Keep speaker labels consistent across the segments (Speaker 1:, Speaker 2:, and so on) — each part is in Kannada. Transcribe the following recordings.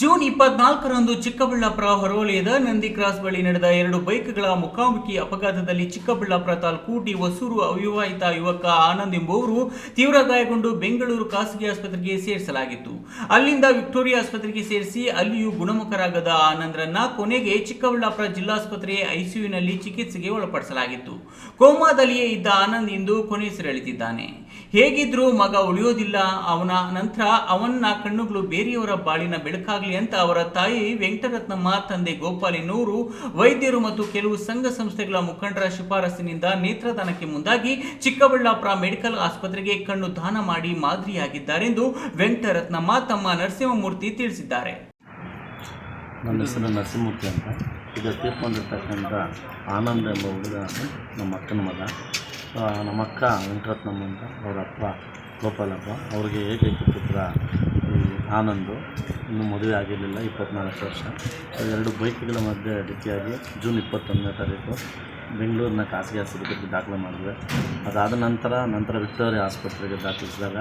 Speaker 1: ಜೂನ್ ಇಪ್ಪತ್ನಾಲ್ಕರಂದು ಚಿಕ್ಕಬಳ್ಳಾಪುರ ಹೊರವಲಯದ ನಂದಿ ಕ್ರಾಸ್ ಬಳಿ ನಡೆದ ಎರಡು ಬೈಕ್ಗಳ ಮುಖಾಮುಖಿ ಅಪಘಾತದಲ್ಲಿ ಚಿಕ್ಕಬಳ್ಳಾಪುರ ತಾಲೂಕು ಟಿ ಹೊಸೂರು ಅವಿವಾಹಿತ ಯುವಕ ಆನಂದ್ ಎಂಬುವರು ತೀವ್ರ ಗಾಯಗೊಂಡು ಬೆಂಗಳೂರು ಖಾಸಗಿ ಆಸ್ಪತ್ರೆಗೆ ಸೇರಿಸಲಾಗಿತ್ತು. ಅಲ್ಲಿಂದ ವಿಕ್ಟೋರಿಯಾ ಆಸ್ಪತ್ರೆಗೆ ಸೇರಿಸಿ ಅಲ್ಲಿಯೂ ಗುಣಮುಖರಾಗದ ಆನಂದ್ರನ್ನ ಕೊನೆಗೆ ಚಿಕ್ಕಬಳ್ಳಾಪುರ ಜಿಲ್ಲಾಸ್ಪತ್ರೆ ಐಸಿಯುನಲ್ಲಿ ಚಿಕಿತ್ಸೆಗೆ ಒಳಪಡಿಸಲಾಗಿತ್ತು. ಕೋಮಾದಲ್ಲಿಯೇ ಇದ್ದ ಆನಂದ್ ಇಂದು ಕೊನೆಯುಸಿರೆಳೆದಿದ್ದಾನೆ ಹೇಗಿದ್ರೂ ಮಗ ಉಳಿಯೋದಿಲ್ಲ, ಅವನ ನಂತರ ಅವನ್ನ ಕಣ್ಣುಗಳು ಬೇರೆಯವರ ಬಾಳಿನ ಬೆಳಕಾಗ್ಲಿ ಅಂತ ಅವರ ತಾಯಿ ವೆಂಕಟರತ್ನಮ್ಮ ತಂದೆ ಗೋಪಾಲಿನೂರು ವೈದ್ಯರು ಮತ್ತು ಕೆಲವು ಸಂಘ ಸಂಸ್ಥೆಗಳ ಮುಖಂಡರ ಶಿಫಾರಸಿನಿಂದ ನೇತ್ರದಾನಕ್ಕೆ ಮುಂದಾಗಿ ಚಿಕ್ಕಬಳ್ಳಾಪುರ ಮೆಡಿಕಲ್ ಆಸ್ಪತ್ರೆಗೆ ಕಣ್ಣು ದಾನ ಮಾಡಿ ಮಾದರಿಯಾಗಿದ್ದಾರೆಂದು ವೆಂಕಟರತ್ನಮ್ಮ ತಮ್ಮ ನರಸಿಂಹಮೂರ್ತಿ ತಿಳಿಸಿದ್ದಾರೆ.
Speaker 2: ನನ್ನ ಹೆಸರು ನರಸಿಂಹಮೂರ್ತಿ ಅಂತ. ಇದು ಆನಂದ್ ಎಂಬ ಹುಡುಗ ನಮ್ಮ ಅಕ್ಕನ ಮಗ. ಆ, ನಮ್ಮ ಅಕ್ಕ ವೆಂಕಟರತ್ನಮ್ಮ ಅಂತ ಅವರ ಅಪ್ಪ ಗೋಪಾಲಪ್ಪ ಅವ್ರಿಗೆ ಏಕೈಕ ಪುತ್ರ ಆನಂದು? ಇನ್ನೂ ಮದುವೆ ಆಗಿರಲಿಲ್ಲ ಇಪ್ಪತ್ನಾಲ್ಕು ವರ್ಷ. ಎರಡು ಬೈಕ್ಗಳ ಮಧ್ಯೆ ಡಿಕ್ಕಿಯಾಗಿ ಜೂನ್ ಇಪ್ಪತ್ತೊಂದನೇ ತಾರೀಕು ಬೆಂಗಳೂರಿನ ಖಾಸಗಿ ಆಸ್ಪತ್ರೆಗೆ ದಾಖಲೆ ಮಾಡಿದ್ವಿ. ಅದಾದ ನಂತರ ನಂತರ ವಿಕ್ಟೋರಿಯಾ ಆಸ್ಪತ್ರೆಗೆ ದಾಖಲಿಸಿದಾಗ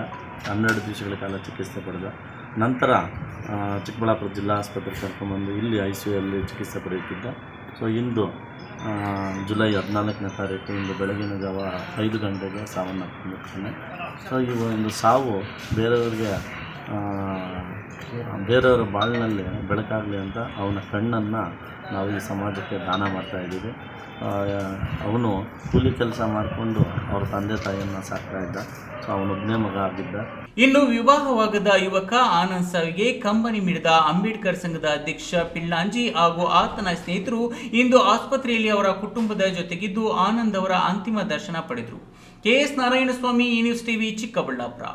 Speaker 2: ಹನ್ನೆರಡು ದಿವಸಗಳ ಕಾಲ ಚಿಕಿತ್ಸೆ ಪಡೆದ. ನಂತರ ಚಿಕ್ಕಬಳ್ಳಾಪುರ ಜಿಲ್ಲಾ ಆಸ್ಪತ್ರೆಗೆ ಕರ್ಕೊಂಡ್ಬಂದು ಇಲ್ಲಿ ಐ ಸಿ ಯುಯಲ್ಲಿ ಚಿಕಿತ್ಸೆ ಪಡೆಯುತ್ತಿದ್ದ. ಸೊ ಇಂದು ಜುಲೈ ಹದಿನಾಲ್ಕನೇ ತಾರೀಕು ಇಂದು ಬೆಳಗಿನ ಜಾವ ಐದು ಗಂಟೆಗೆ ಸಾವನ್ನಪ್ಪಿರ್ತಾನೆ ಸೊ ಈ ಒಂದು ಸಾವು ಬೇರೆಯವರಿಗೆ ಬೇರೆಯವರ ಬಾಳಿನಲ್ಲಿ ಬೆಳಕಾಗಲಿ ಅಂತ ಅವನ ಕಣ್ಣನ್ನು ನಾವು ಈ ಸಮಾಜಕ್ಕೆ ದಾನ ಮಾಡ್ತಾಯಿದ್ದೀವಿ ಅವನು ಕೂಲಿ ಕೆಲಸ ಮಾಡಿಕೊಂಡು ಅವ್ರ ತಂದೆ ತಾಯಿಯನ್ನು ಸಾಕ್ತಾ ಇದ್ದ. ಸೊ ಅವನೊಬ್ಬನೇ ಮಗ ಆಗಿದ್ದ.
Speaker 1: ಇನ್ನು ವಿವಾಹವಾಗದ ಯುವಕ ಆನಂದ್ ಸಾವಿಗೆ ಕಂಬನಿ ಮಿಡಿದ ಅಂಬೇಡ್ಕರ್ ಸಂಘದ ಅಧ್ಯಕ್ಷ ಪಿಳ್ಳಾಂಜಿ ಹಾಗೂ ಆತನ ಸ್ನೇಹಿತರು ಇಂದು ಆಸ್ಪತ್ರೆಯಲ್ಲಿ ಅವರ ಕುಟುಂಬದ ಜೊತೆಗಿದ್ದು ಆನಂದ್ ಅವರ ಅಂತಿಮ ದರ್ಶನ ಪಡೆದರು. ಕೆ ಎಸ್ ನಾರಾಯಣಸ್ವಾಮಿ, ಈ ನ್ಯೂಸ್ ಟಿವಿ, ಚಿಕ್ಕಬಳ್ಳಾಪುರ.